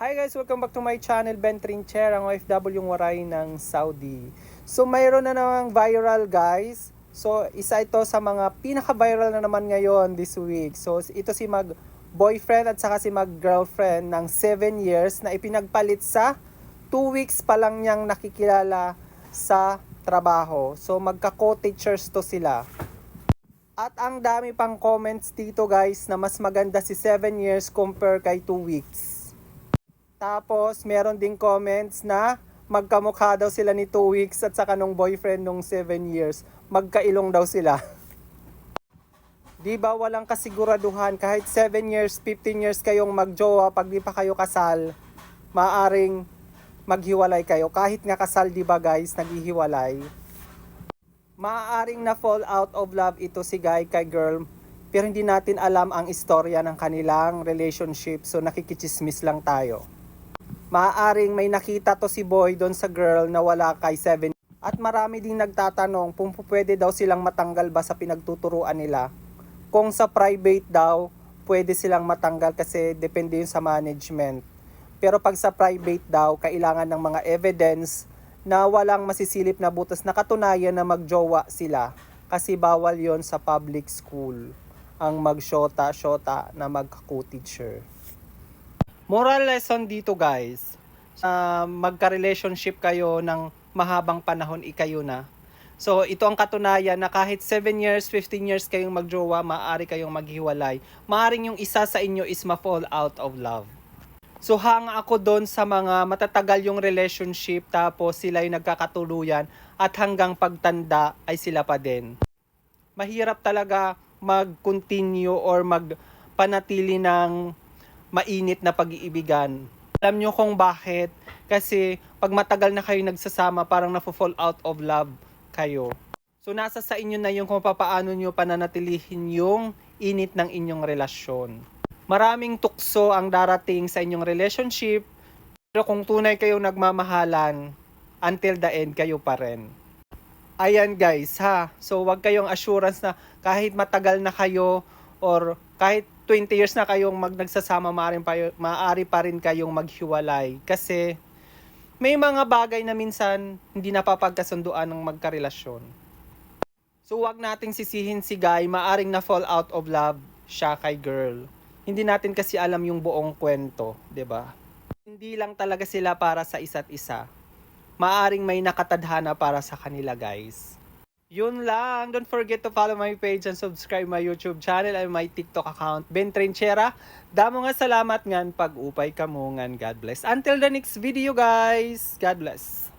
Hi guys, welcome back to my channel, Ben Trincher, ang OFW waray ng Saudi. So mayroon na namang viral guys. So isa ito sa mga pinaka-viral na naman ngayon this week. So ito si mag boyfriend at saka si mag girlfriend ng 7 years na ipinagpalit sa 2 weeks pa lang niyang nakikilala sa trabaho. So magka co-teachers to sila. At ang dami pang comments dito guys na mas maganda si 7 years compare kay 2 weeks. Tapos, meron ding comments na magkamukha daw sila ni 2 weeks at saka nung boyfriend nung 7 years. Magkailong daw sila. Di ba walang kasiguraduhan kahit 7 years, 15 years kayong magjowa pag di pa kayo kasal, maaring maghiwalay kayo. Kahit nga kasal, di ba guys, naghihiwalay. Maaaring na fall out of love ito si guy kay girl pero hindi natin alam ang istorya ng kanilang relationship so nakikichismis lang tayo. Maaaring may nakita to si boy doon sa girl na wala kay 7 at marami ding nagtatanong kung pwede daw silang matanggal ba sa pinagtuturuan nila. Kung sa private daw, pwede silang matanggal kasi depende yun sa management. Pero pag sa private daw, kailangan ng mga evidence na walang masisilip na butas na katunayan na magjowa sila kasi bawal yon sa public school ang magshota-shota na magka-co-teacher. Moral lesson dito guys, uh, magka-relationship kayo ng mahabang panahon ikayo na. So ito ang katunayan na kahit 7 years, 15 years kayong magjowa, maaari kayong maghiwalay. Maaring yung isa sa inyo is ma-fall out of love. So hanga ako doon sa mga matatagal yung relationship tapos sila yung nagkakatuluyan at hanggang pagtanda ay sila pa din. Mahirap talaga mag-continue or magpanatili ng mainit na pag-iibigan. Alam nyo kung bakit? Kasi pag matagal na kayo nagsasama, parang na-fall out of love kayo. So nasa sa inyo na yung kung paano nyo pananatilihin yung init ng inyong relasyon. Maraming tukso ang darating sa inyong relationship, pero kung tunay kayong nagmamahalan, until the end kayo pa rin. Ayan guys ha, so wag kayong assurance na kahit matagal na kayo or kahit 20 years na kayong mag nagsasama, maaari pa, maaari pa rin kayong maghiwalay. Kasi may mga bagay na minsan hindi napapagkasunduan ng magkarelasyon. So wag nating sisihin si guy, maaring na fall out of love siya kay girl. Hindi natin kasi alam yung buong kwento, 'di ba? Hindi lang talaga sila para sa isa't isa. Maaring may nakatadhana para sa kanila, guys. Yun lang. Don't forget to follow my page and subscribe my YouTube channel and my TikTok account, Ben Trinchera. Damo nga salamat ngan pag-upay ka ngan. God bless. Until the next video, guys. God bless.